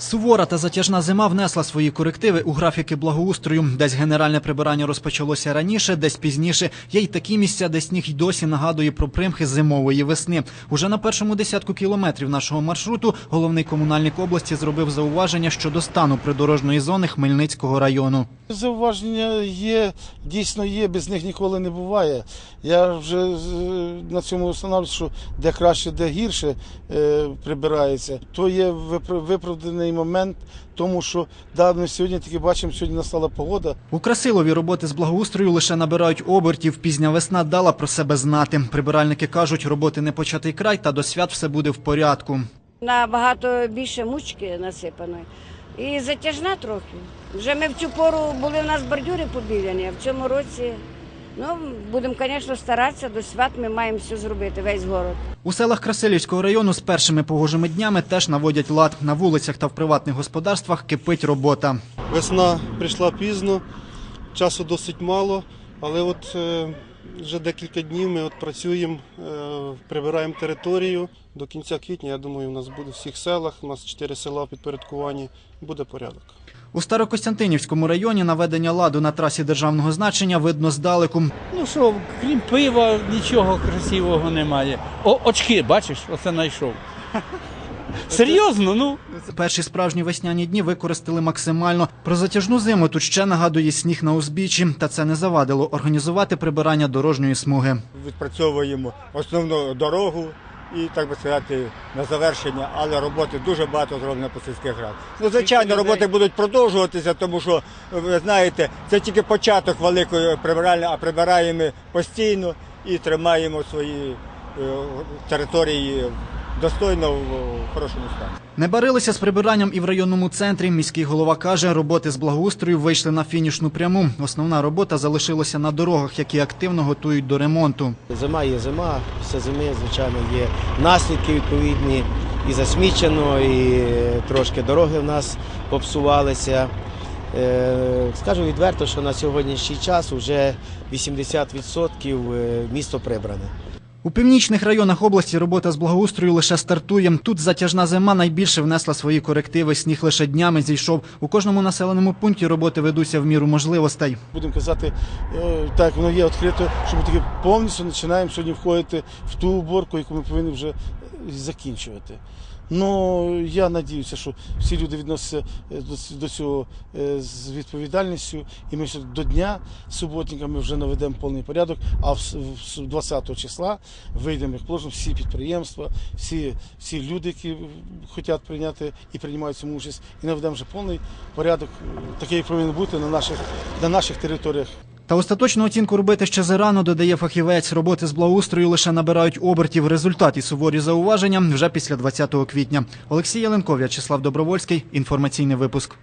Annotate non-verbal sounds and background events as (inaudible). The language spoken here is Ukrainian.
Сувора та затяжна зима внесла свої корективи у графіки благоустрою. Десь генеральне прибирання розпочалося раніше, десь пізніше. Є й такі місця, де сніг й досі нагадує про примхи зимової весни. Уже на першому десятку кілометрів нашого маршруту головний комунальник області зробив зауваження щодо стану придорожної зони Хмельницького району. Зауваження є, дійсно є, без них ніколи не буває. Я вже е, на цьому встановлюю, що де краще, де гірше е, прибирається. То є випра- виправданий момент, тому що да, ми сьогодні тільки бачимо, сьогодні настала погода. У Красилові роботи з благоустрою лише набирають обертів. Пізня весна дала про себе знати. Прибиральники кажуть, роботи не початий край, та до свят все буде в порядку. Набагато більше мучки насипано. І затяжна трохи. Вже ми в цю пору були у нас бордюри побіляні, а в цьому році ну, будемо, звісно, старатися. До свят ми маємо все зробити, весь город. У селах Красилівського району з першими погожими днями теж наводять лад. На вулицях та в приватних господарствах кипить робота. Весна прийшла пізно, часу досить мало, але от е, вже декілька днів ми от працюємо, е, прибираємо територію. До кінця квітня, я думаю, у нас буде в всіх селах, у нас чотири села в підпорядкуванні, буде порядок. У Старокостянтинівському районі наведення ладу на трасі державного значення видно здалеку. Ну що, крім пива, нічого красивого немає. О, очки, бачиш, оце знайшов. (laughs) Серйозно, ну. Перші справжні весняні дні використали максимально. Про затяжну зиму тут ще нагадує сніг на узбіччі, та це не завадило організувати прибирання дорожньої смуги. відпрацьовуємо основну дорогу і, так би сказати, на завершення, але роботи дуже багато зроблено по сільських рад. Ну, звичайно, роботи будуть продовжуватися, тому що, ви знаєте, це тільки початок великої прибиральні, а прибираємо постійно і тримаємо свої е, території достойно в хорошому стані. Не барилися з прибиранням і в районному центрі. Міський голова каже, роботи з благоустрою вийшли на фінішну пряму. Основна робота залишилася на дорогах, які активно готують до ремонту. Зима є зима, після зими, звичайно, є наслідки відповідні і засмічено, і трошки дороги в нас попсувалися. Е, Скажу відверто, що на сьогоднішній час вже 80% е, місто прибране. У північних районах області робота з благоустрою лише стартує. Тут затяжна зима найбільше внесла свої корективи. Сніг лише днями зійшов. У кожному населеному пункті роботи ведуться в міру можливостей. Будемо казати, е, так воно є відкрито, що ми таки повністю починаємо сьогодні входити в ту уборку, яку ми повинні вже е, закінчувати. Ну я надіюся, що всі люди відносяться е, до, цього з відповідальністю, і ми до дня суботника ми вже наведемо повний порядок. А в с- 20 числа вийдемо як положено всі підприємства, всі, всі люди, які хочуть прийняти і приймають цьому участь, і наведемо вже повний порядок, е, такий повинен бути на наших на наших територіях. Та остаточну оцінку робити ще зарано, додає фахівець. Роботи з благоустрою лише набирають обертів. Результат і суворі зауваження вже після 20 квітня. Олексій Яленко, В'ячеслав Добровольський. Інформаційний випуск.